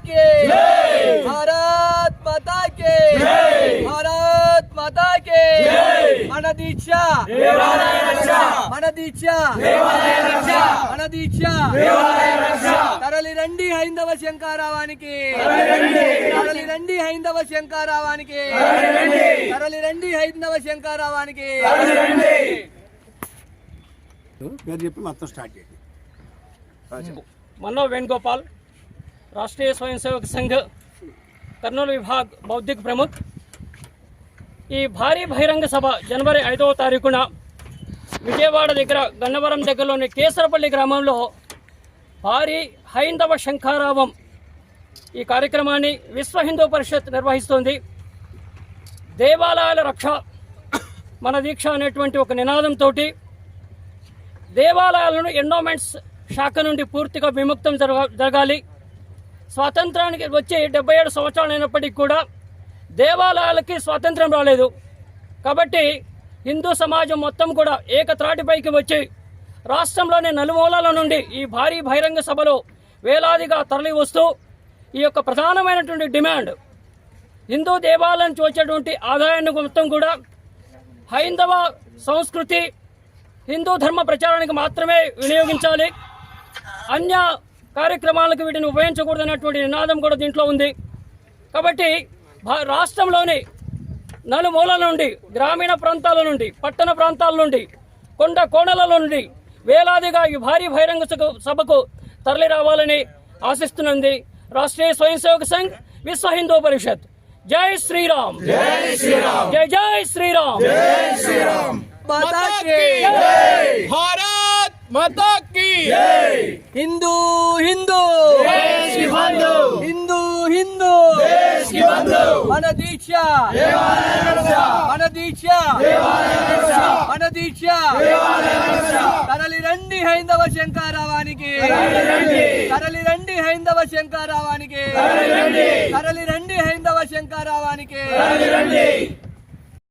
की भारत माता की भारत माता की మన దీక్ష మన దీక్ష మన దీక్ష తరలి రండి హైందవ శంకారావానికి తరలి రండి హైందవ శంకారావానికి తరలి రండి హైందవ శంకారావానికి పేరు చెప్పి మొత్తం స్టార్ట్ చేయండి मन्नो वेणुगोपाल राष्ट्रीय स्वयंसेवक संघ కర్నూలు విభాగ్ బౌద్ధిక ప్రముఖ్ ఈ భారీ బహిరంగ సభ జనవరి ఐదవ తారీఖున విజయవాడ దగ్గర గన్నవరం దగ్గరలోని కేసరపల్లి గ్రామంలో భారీ హైందవ శంఖారావం ఈ కార్యక్రమాన్ని విశ్వ హిందూ పరిషత్ నిర్వహిస్తోంది దేవాలయాల రక్ష మన దీక్ష అనేటువంటి ఒక నినాదంతో దేవాలయాలను ఎండోమెంట్స్ శాఖ నుండి పూర్తిగా విముక్తం జరగ జరగాలి స్వాతంత్రానికి వచ్చి డెబ్బై ఏడు సంవత్సరాలు అయినప్పటికీ కూడా దేవాలయాలకి స్వాతంత్రం రాలేదు. కాబట్టి హిందూ సమాజం మొత్తం కూడా ఏకత్రాటిపైకి వచ్చి రాష్ట్రంలోని నలుమూలాల నుండి ఈ భారీ బహిరంగ సభలో వేలాదిగా తరలి వస్తూ ఈ యొక్క ప్రధానమైనటువంటి డిమాండ్ హిందూ దేవాలయం నుంచి వచ్చేటువంటి ఆదాయాన్ని మొత్తం కూడా హైందవ సంస్కృతి హిందూ ధర్మ ప్రచారానికి మాత్రమే వినియోగించాలి. అన్య కార్యక్రమాలకు వీటిని ఉపయోగించకూడదనేటువంటి నినాదం కూడా దీంట్లో ఉంది. కాబట్టి రాష్ట్రంలోని నలుమూలల నుండి గ్రామీణ ప్రాంతాల నుండి పట్టణ ప్రాంతాల నుండి కొండ కోణల నుండి వేలాదిగా ఈ భారీ బహిరంగ సభకు తరలి రావాలని ఆశిస్తున్నది రాష్ట్రీయ స్వయం సేవక సంఘ్ విశ్వ హిందూ పరిషత్. జై శ్రీరామ్. జై జై శ్రీరామ్. భారత్ మతక్ హిందూ హిందూ! హిందూ హిందూ! మన దీక్ష! మన దీక్ష! మన దీక్ష! తరలి రండి హైందవ శంకారావానికి! తరలి రండి! హైందవ శంకారావానికి! తరలి రండి! హైందవ శంకారావానికి!